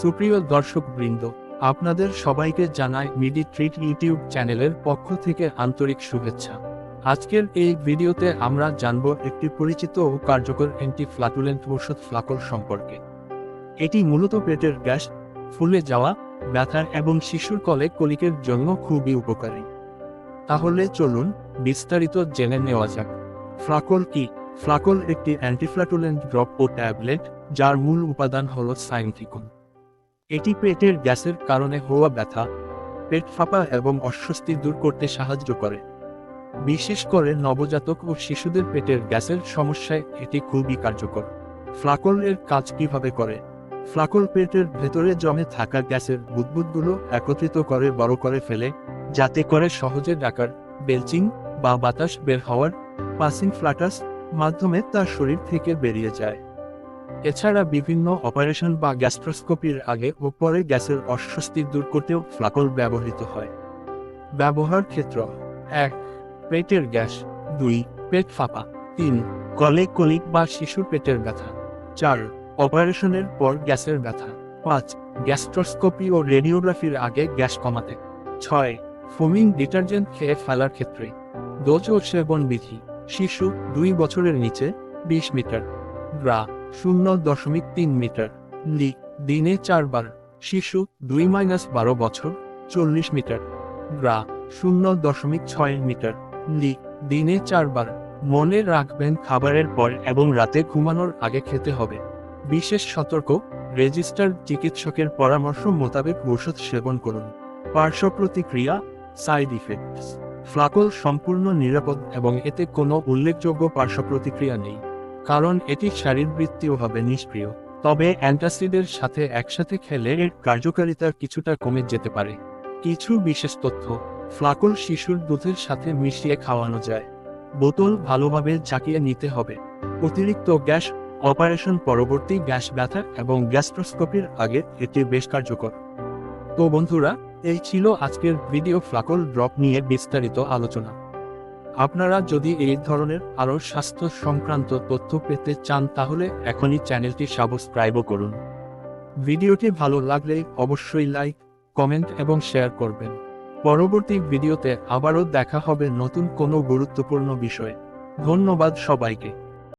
সুপ্রিয় দর্শক বৃন্দ, আপনাদের সবাইকে জানায় মিডি ট্রিট ইউটিউব চ্যানেলের পক্ষ থেকে আন্তরিক শুভেচ্ছা। আজকের এই ভিডিওতে আমরা জানব একটি পরিচিত ও কার্যকর অ্যান্টি ফ্লাটুলেন্ট ওষুধ ফ্লাকল সম্পর্কে। এটি মূলত পেটের গ্যাস, ফুলে যাওয়া ব্যথা এবং শিশুর কলে কলিকের জন্য খুবই উপকারী। তাহলে চলুন বিস্তারিত জেনে নেওয়া যাক। ফ্লাকল কি? ফ্লাকল একটি অ্যান্টিফ্লাটুলেন্ট ড্রপ ও ট্যাবলেট, যার মূল উপাদান হল সাইন্থিকন। এটি পেটের গ্যাসের কারণে হওয়া ব্যথা, পেট ফাঁপা এবং অস্বস্তি দূর করতে সাহায্য করে। বিশেষ করে নবজাতক ও শিশুদের পেটের গ্যাসের সমস্যায় এটি খুবই কার্যকর। ফ্লাকল এর কাজ কীভাবে করে? ফ্লাকল পেটের ভেতরে জমে থাকা গ্যাসের বুদবুদগুলো একত্রিত করে বড় করে ফেলে, যাতে করে সহজে ডাকার, বেলচিং বা বাতাস বের হওয়ার, পাসিং ফ্লাটাস মাধ্যমে তার শরীর থেকে বেরিয়ে যায়। এছাড়া বিভিন্ন অপারেশন বা গ্যাস্ট্রোস্কোপির আগে ও পরে গ্যাসের অস্বস্তি দূর করতেও ফ্লাকল ব্যবহৃত হয়। ব্যবহার ক্ষেত্র এক, পেটের গ্যাস। দুই, পেট ফাঁপা। তিন কলে কলিক বা শিশুর পেটের ব্যথা। চার, অপারেশনের পর গ্যাসের ব্যথা। পাঁচ, গ্যাস্ট্রোস্কোপি ও রেডিওগ্রাফির আগে গ্যাস কমাতে। ছয়, ফোমিং ডিটারজেন্ট খেয়ে ফেলার ক্ষেত্রে। ডোজ ও সেবন বিধি। শিশু দুই বছরের নিচে, বিশ মিটার। গ্রা শূন্য দশমিক তিন মিটার। লি, দিনে চারবার। শিশু, দুই মাইনাস বারো বছর, চল্লিশ মিটার। গ্রা, শূন্য দশমিক ছয় মিটার। লি, দিনে চারবার। মনে রাখবেন খাবারের পর এবং রাতে ঘুমানোর আগে খেতে হবে। বিশেষ সতর্ক, রেজিস্টার্ড চিকিৎসকের পরামর্শ মোতাবেক ওষুধ সেবন করুন। পার্শ্ব প্রতিক্রিয়া, সাইড ইফেক্টস। ফ্লাকল সম্পূর্ণ নিরাপদ এবং এতে কোনো উল্লেখযোগ্য পার্শ্ব প্রতিক্রিয়া নেই। কারণ এটি শারীরবৃত্তীয়ভাবে নিষ্ক্রিয়। তবে অ্যান্টাসিডের সাথে একসাথে খেলে এর কার্যকারিতা কিছুটা কমে যেতে পারে। কিছু বিশেষ তথ্য, ফ্লাকল শিশুর দুধের সাথে মিশিয়ে খাওয়ানো যায়। বোতল ভালোভাবে ঝাঁকিয়ে নিতে হবে। অতিরিক্ত গ্যাস অপারেশন পরবর্তী গ্যাস ব্যথা এবং গ্যাস্ট্রোস্কোপির আগে এটি বেশ কার্যকর। তো বন্ধুরা, এই ছিল আজকের ভিডিও ফ্লাকল ড্রপ নিয়ে বিস্তারিত আলোচনা। আপনারা যদি এই ধরনের আরও স্বাস্থ্য সংক্রান্ত তথ্য পেতে চান তাহলে এখনই চ্যানেলটি সাবস্ক্রাইবও করুন। ভিডিওটি ভালো লাগলে অবশ্যই লাইক, কমেন্ট এবং শেয়ার করবেন। পরবর্তী ভিডিওতে আবারও দেখা হবে নতুন কোনো গুরুত্বপূর্ণ বিষয়ে। ধন্যবাদ সবাইকে।